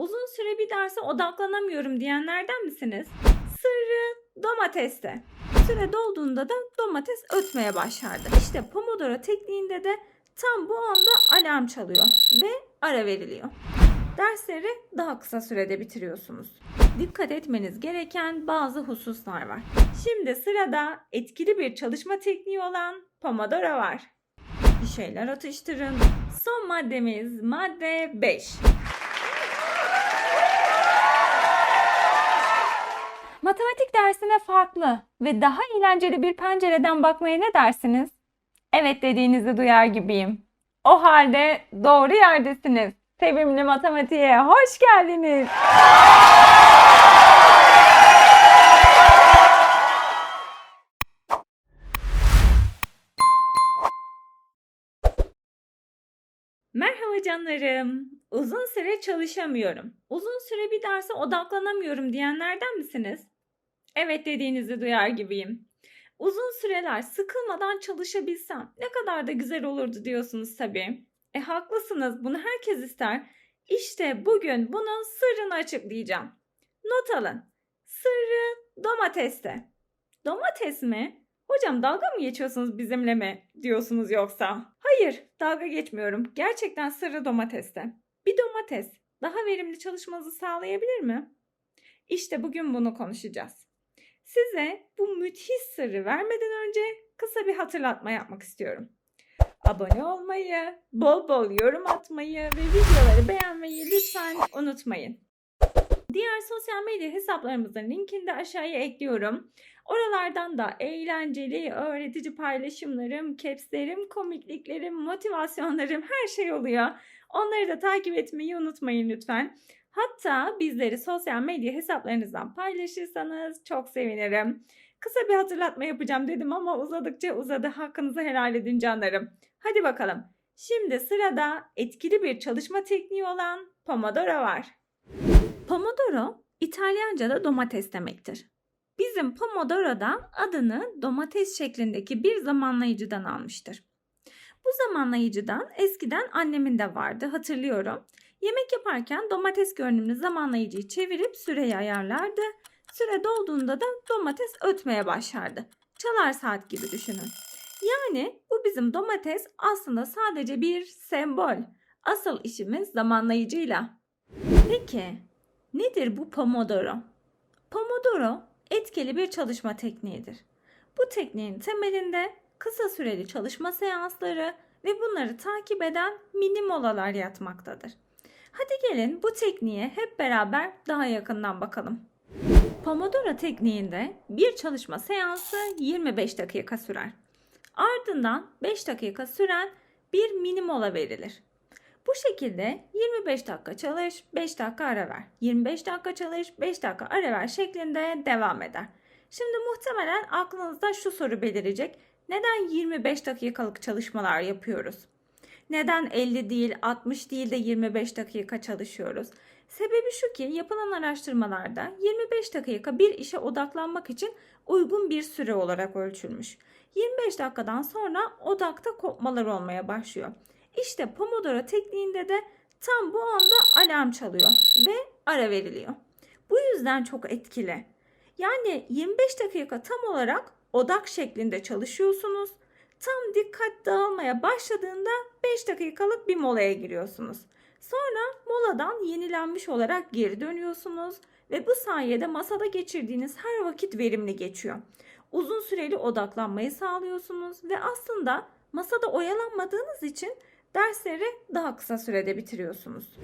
Uzun süre bir derse odaklanamıyorum diyenlerden misiniz? Sırrı domateste. Süre dolduğunda da domates ötmeye başlardı. İşte Pomodoro tekniğinde de tam bu anda alarm çalıyor ve ara veriliyor. Dersleri daha kısa sürede bitiriyorsunuz. Dikkat etmeniz gereken bazı hususlar var. Şimdi sırada etkili bir çalışma tekniği olan Pomodoro var. Bir şeyler atıştırın. Son maddemiz madde 5. Matematik dersine farklı ve daha eğlenceli bir pencereden bakmaya ne dersiniz? Evet dediğinizi duyar gibiyim. O halde doğru yerdesiniz. Sevimli matematiğe hoş geldiniz. Merhaba canlarım. Uzun süre çalışamıyorum. Uzun süre bir derse odaklanamıyorum diyenlerden misiniz? Evet dediğinizi duyar gibiyim. Uzun süreler sıkılmadan çalışabilsem ne kadar da güzel olurdu diyorsunuz tabii. E haklısınız bunu herkes ister. İşte bugün bunun sırrını açıklayacağım. Not alın. Sırrı domateste. Domates mi? Hocam dalga mı geçiyorsunuz bizimle mi diyorsunuz yoksa? Hayır, dalga geçmiyorum. Gerçekten sırrı domateste. Bir domates daha verimli çalışmanızı sağlayabilir mi? İşte bugün bunu konuşacağız. Size bu müthiş sırrı vermeden önce kısa bir hatırlatma yapmak istiyorum. Abone olmayı, bol bol yorum atmayı ve videoları beğenmeyi lütfen unutmayın. Diğer sosyal medya hesaplarımızın linkini de aşağıya ekliyorum. Oralardan da eğlenceli, öğretici paylaşımlarım, capslerim, komikliklerim, motivasyonlarım her şey oluyor. Onları da takip etmeyi unutmayın lütfen. Hatta bizleri sosyal medya hesaplarınızdan paylaşırsanız çok sevinirim. Kısa bir hatırlatma yapacağım dedim ama uzadıkça uzadı. Hakkınızı helal edin canlarım. Hadi bakalım. Şimdi sırada etkili bir çalışma tekniği olan Pomodoro var. Pomodoro İtalyanca'da domates demektir. Bizim Pomodoro da adını domates şeklindeki bir zamanlayıcıdan almıştır. Bu zamanlayıcıdan eskiden annemin de vardı hatırlıyorum. Yemek yaparken domates görünümlü zamanlayıcıyı çevirip süreyi ayarlardı. Süre dolduğunda da domates ötmeye başlardı. Çalar saat gibi düşünün. Yani bu bizim domates aslında sadece bir sembol. Asıl işimiz zamanlayıcıyla. Peki nedir bu Pomodoro? Pomodoro etkili bir çalışma tekniğidir. Bu tekniğin temelinde kısa süreli çalışma seansları ve bunları takip eden mini molalar yatmaktadır. Hadi gelin bu tekniğe hep beraber daha yakından bakalım. Pomodoro tekniğinde bir çalışma seansı 25 dakika sürer. Ardından 5 dakika süren bir mini mola verilir. Bu şekilde 25 dakika çalış, 5 dakika ara ver. 25 dakika çalış, 5 dakika ara ver şeklinde devam eder. Şimdi muhtemelen aklınızda şu soru belirecek. Neden 25 dakikalık çalışmalar yapıyoruz? Neden 50 değil, 60 değil de 25 dakika çalışıyoruz? Sebebi şu ki yapılan araştırmalarda 25 dakika bir işe odaklanmak için uygun bir süre olarak ölçülmüş. 25 dakikadan sonra odakta kopmalar olmaya başlıyor. İşte Pomodoro tekniğinde de tam bu anda alarm çalıyor ve ara veriliyor. Bu yüzden çok etkili. Yani 25 dakika tam olarak odak şeklinde çalışıyorsunuz. Tam dikkat dağılmaya başladığında 5 dakikalık bir molaya giriyorsunuz. Sonra moladan yenilenmiş olarak geri dönüyorsunuz ve bu sayede masada geçirdiğiniz her vakit verimli geçiyor. Uzun süreli odaklanmayı sağlıyorsunuz ve aslında masada oyalanmadığınız için dersleri daha kısa sürede bitiriyorsunuz.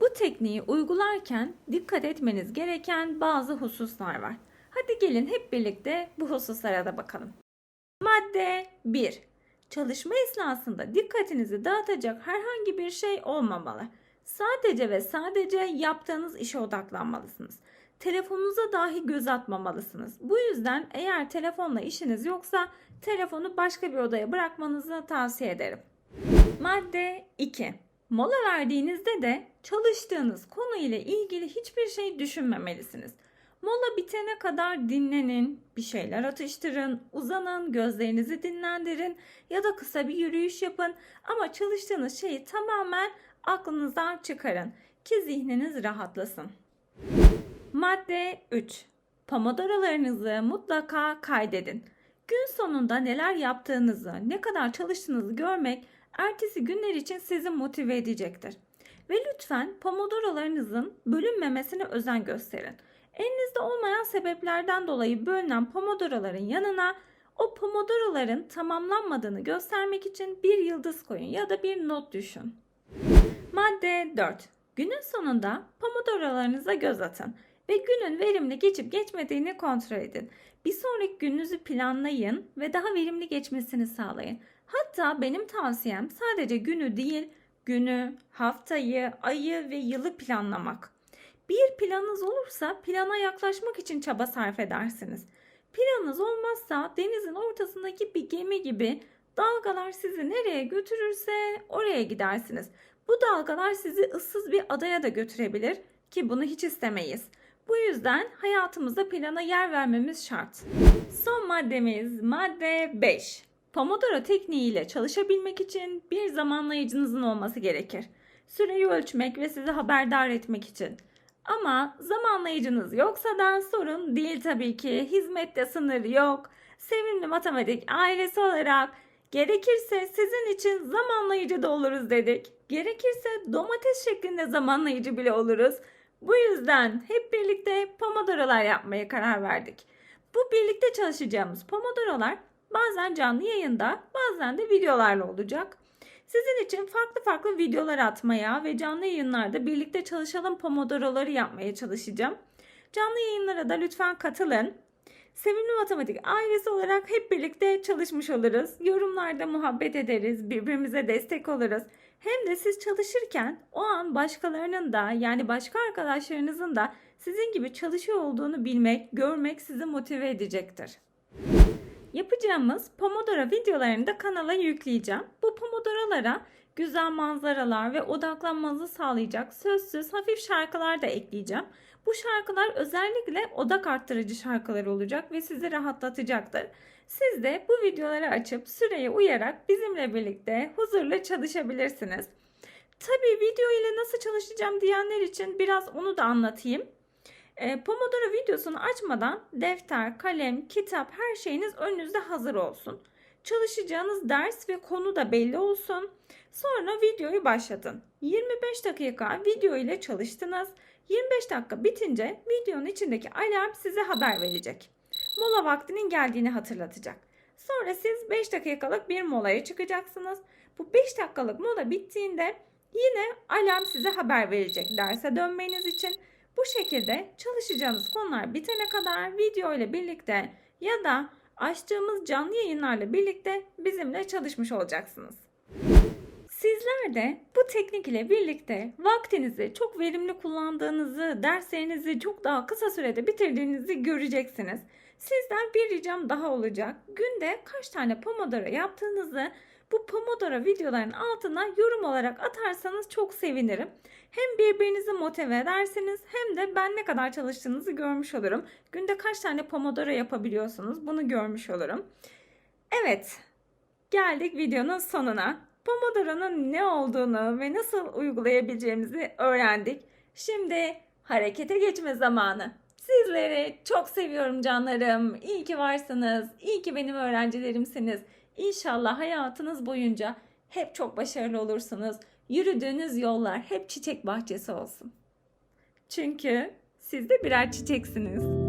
Bu tekniği uygularken dikkat etmeniz gereken bazı hususlar var. Hadi gelin hep birlikte bu hususlara da bakalım. Madde 1. Çalışma esnasında dikkatinizi dağıtacak herhangi bir şey olmamalı. Sadece ve sadece yaptığınız işe odaklanmalısınız. Telefonunuza dahi göz atmamalısınız. Bu yüzden eğer telefonla işiniz yoksa telefonu başka bir odaya bırakmanızı tavsiye ederim. Madde 2. Mola verdiğinizde de çalıştığınız konu ile ilgili hiçbir şey düşünmemelisiniz. Mola bitene kadar dinlenin, bir şeyler atıştırın, uzanın, gözlerinizi dinlendirin ya da kısa bir yürüyüş yapın ama çalıştığınız şeyi tamamen aklınızdan çıkarın. ki zihniniz rahatlasın. Madde 3. Pomodorolarınızı mutlaka kaydedin. Gün sonunda neler yaptığınızı, ne kadar çalıştığınızı görmek ertesi günler için sizi motive edecektir. Ve lütfen pomodorolarınızın bölünmemesine özen gösterin. Elinizde olmayan sebeplerden dolayı bölünen pomodoroların yanına o pomodoroların tamamlanmadığını göstermek için bir yıldız koyun ya da bir not düşün. Madde 4. Günün sonunda pomodorolarınıza göz atın ve günün verimli geçip geçmediğini kontrol edin. Bir sonraki gününüzü planlayın ve daha verimli geçmesini sağlayın. Hatta benim tavsiyem sadece günü değil, günü, haftayı, ayı ve yılı planlamak. Bir planınız olursa plana yaklaşmak için çaba sarf edersiniz. Planınız olmazsa denizin ortasındaki bir gemi gibi dalgalar sizi nereye götürürse oraya gidersiniz. Bu dalgalar sizi ıssız bir adaya da götürebilir ki bunu hiç istemeyiz. Bu yüzden hayatımızda plana yer vermemiz şart. Son maddemiz madde 5. Pomodoro tekniğiyle çalışabilmek için bir zamanlayıcınızın olması gerekir. Süreyi ölçmek ve sizi haberdar etmek için. Ama zamanlayıcınız yoksa da sorun değil tabii ki. Hizmette sınır yok. Sevimli matematik ailesi olarak gerekirse sizin için zamanlayıcı da oluruz dedik. Gerekirse domates şeklinde zamanlayıcı bile oluruz. Bu yüzden hep birlikte pomodorolar yapmaya karar verdik. Bu birlikte çalışacağımız pomodorolar bazen canlı yayında bazen de videolarla olacak. Sizin için farklı farklı videolar atmaya ve canlı yayınlarda birlikte çalışalım pomodoroları yapmaya çalışacağım. Canlı yayınlara da lütfen katılın. Sevimli Matematik ailesi olarak hep birlikte çalışmış oluruz. Yorumlarda muhabbet ederiz, birbirimize destek oluruz. Hem de siz çalışırken o an başkalarının da yani başka arkadaşlarınızın da sizin gibi çalışıyor olduğunu bilmek, görmek sizi motive edecektir. Yapacağımız Pomodoro videolarını da kanala yükleyeceğim. Bu Pomodoro'lara güzel manzaralar ve odaklanmanızı sağlayacak sözsüz hafif şarkılar da ekleyeceğim. Bu şarkılar özellikle odak arttırıcı şarkılar olacak ve sizi rahatlatacaktır. Siz de bu videoları açıp süreye uyarak bizimle birlikte huzurla çalışabilirsiniz. Tabii video ile nasıl çalışacağım diyenler için biraz onu da anlatayım. E, Pomodoro videosunu açmadan defter, kalem, kitap her şeyiniz önünüzde hazır olsun. Çalışacağınız ders ve konu da belli olsun. Sonra videoyu başlatın. 25 dakika video ile çalıştınız. 25 dakika bitince videonun içindeki alarm size haber verecek. Mola vaktinin geldiğini hatırlatacak. Sonra siz 5 dakikalık bir molaya çıkacaksınız. Bu 5 dakikalık mola bittiğinde yine alarm size haber verecek derse dönmeniz için. Bu şekilde çalışacağınız konular bitene kadar video ile birlikte ya da açtığımız canlı yayınlarla birlikte bizimle çalışmış olacaksınız. Sizler de bu teknik ile birlikte vaktinizi çok verimli kullandığınızı, derslerinizi çok daha kısa sürede bitirdiğinizi göreceksiniz. Sizden bir ricam daha olacak. Günde kaç tane Pomodoro yaptığınızı bu Pomodoro videoların altına yorum olarak atarsanız çok sevinirim. Hem birbirinizi motive edersiniz hem de ben ne kadar çalıştığınızı görmüş olurum. Günde kaç tane Pomodoro yapabiliyorsunuz bunu görmüş olurum. Evet, geldik videonun sonuna. Pomodoro'nun ne olduğunu ve nasıl uygulayabileceğimizi öğrendik. Şimdi harekete geçme zamanı. Sizleri çok seviyorum canlarım. İyi ki varsınız. İyi ki benim öğrencilerimsiniz. İnşallah hayatınız boyunca hep çok başarılı olursunuz. Yürüdüğünüz yollar hep çiçek bahçesi olsun. Çünkü siz de birer çiçeksiniz.